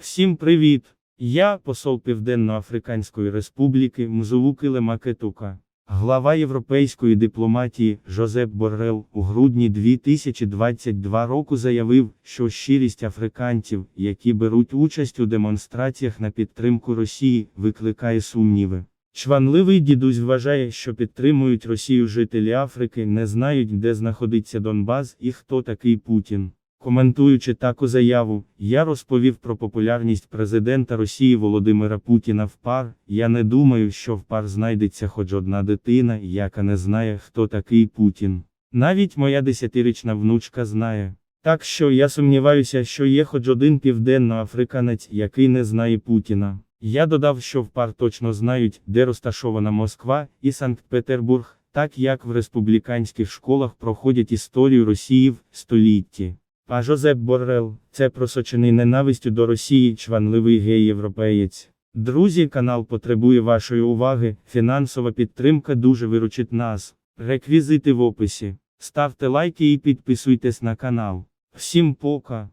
Всім привіт! Я посол Південно-Африканської Республіки Мзулу Килима Глава європейської дипломатії Жозеп Боррел у грудні 2022 року заявив, що щирість африканців, які беруть участь у демонстраціях на підтримку Росії, викликає сумніви. Чванливий дідусь вважає, що підтримують Росію жителі Африки, не знають, де знаходиться Донбас і хто такий Путін. Коментуючи таку заяву, я розповів про популярність президента Росії Володимира Путіна в пар. Я не думаю, що в пар знайдеться хоч одна дитина, яка не знає, хто такий Путін. Навіть моя десятирічна внучка знає. Так що я сумніваюся, що є хоч один південноафриканець, який не знає Путіна. Я додав, що в пар точно знають, де розташована Москва і Санкт-Петербург, так як в республіканських школах проходять історію Росії в столітті. А Жозеп Боррел це просочений ненавистю до Росії чванливий гей-європеєць. Друзі, канал потребує вашої уваги. Фінансова підтримка дуже виручить нас. Реквізити в описі. Ставте лайки і підписуйтесь на канал. Всім пока!